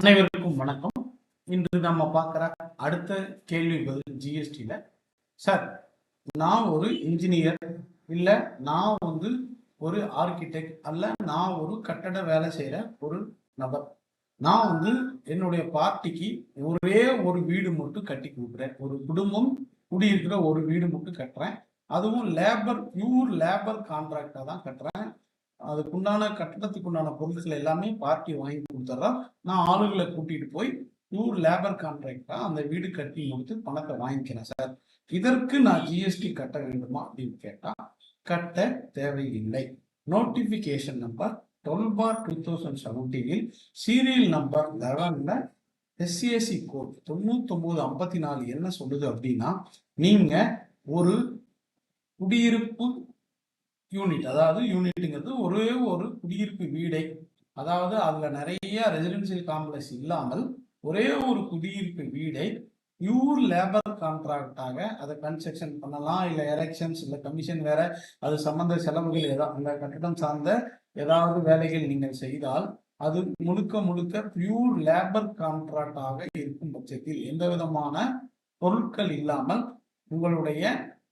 அனைவருக்கும் வணக்கம். இன்று நம்ம பார்க்குற அடுத்த கேள்வி பதில் ஜிஎஸ்டியில் சார் நான் ஒரு இன்ஜினியர் இல்லை நான் வந்து ஒரு ஆர்கிடெக்ட் அல்ல நான் ஒரு கட்டட வேலை செய்கிற ஒரு நபர். நான் வந்து என்னுடைய பார்ட்டிக்கு ஒரே ஒரு வீடு மட்டும் கட்டி கொடுக்குறேன். ஒரு குடும்பம் குடியிருக்கிற ஒரு வீடு மட்டும் கட்டுறேன். அதுவும் லேபர் பியூர் லேபர் கான்ட்ராக்டாக தான் கட்டுறேன். அதுக்குண்டான கட்டணத்துக்குண்டான பொருட்கள் எல்லாமே பார்ட்டி வாங்கி கொடுத்துட்றான் நான் ஆளுகளை கூட்டிட்டு போய் பியூர் லேபர் கான்ட்ராக்டா அந்த வீடு கட்டி கொடுத்து பணத்தை வாங்கிக்கிறேன் சார் இதற்கு நான் ஜிஎஸ்டி கட்ட வேண்டுமா அப்படின்னு கேட்டா கட்ட தேவையில்லை. Notification number twelve bar two thousand செவன்டீனில் serial number லெவன்ல எஸ்சிஎஸ்சி கோட் தொண்ணூத்தொம்போது ஐம்பத்தி நாலு என்ன சொல்லுது அப்படின்னா நீங்க ஒரு குடியிருப்பு யூனிட் அதாவது யூனிட்டுங்கிறது ஒரே ஒரு குடியிருப்பு வீடை. அதாவது அதில் நிறைய ரெசிடென்சியல் காம்ப்ளெக்ஸ் இல்லாமல் ஒரே ஒரு குடியிருப்பு வீடை. பியூர் லேபர் கான்ட்ராக்டாக அதை கன்ஸ்ட்ரக்ஷன் பண்ணலாம். இல்லை எலெக்ஷன்ஸ் இல்லை கமிஷன் வேற அது சம்பந்த செலவுகள் ஏதாவது அந்த கட்டிடம் சார்ந்த ஏதாவது வேலைகள் நீங்கள் செய்தால் அது முழுக்க முழுக்க பியூர் லேபர் கான்ட்ராக்டாக இருக்கும் பட்சத்தில் எந்த விதமான பொருட்கள் இல்லாமல் உங்களுடைய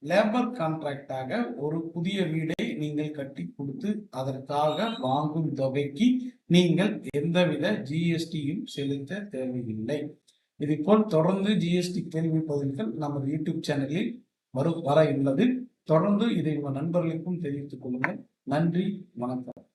லேபர் கான்ட்ராக்டாக ஒரு புதிய வீடை நீங்கள் கட்டி கொடுத்து அதற்காக வாங்கும் தொகைக்கு நீங்கள் எந்தவித ஜிஎஸ்டியும் செலுத்த தேவையில்லை. இதுபோல் தொடர்ந்து ஜிஎஸ்டி கேள்வி பதில்கள் நமது யூடியூப் சேனலில் வரும் வர உள்ளது. தொடர்ந்து இதை உங்கள் நண்பர்களுக்கும் தெரிவித்துக் கொள்ளுங்கள். நன்றி வணக்கம்.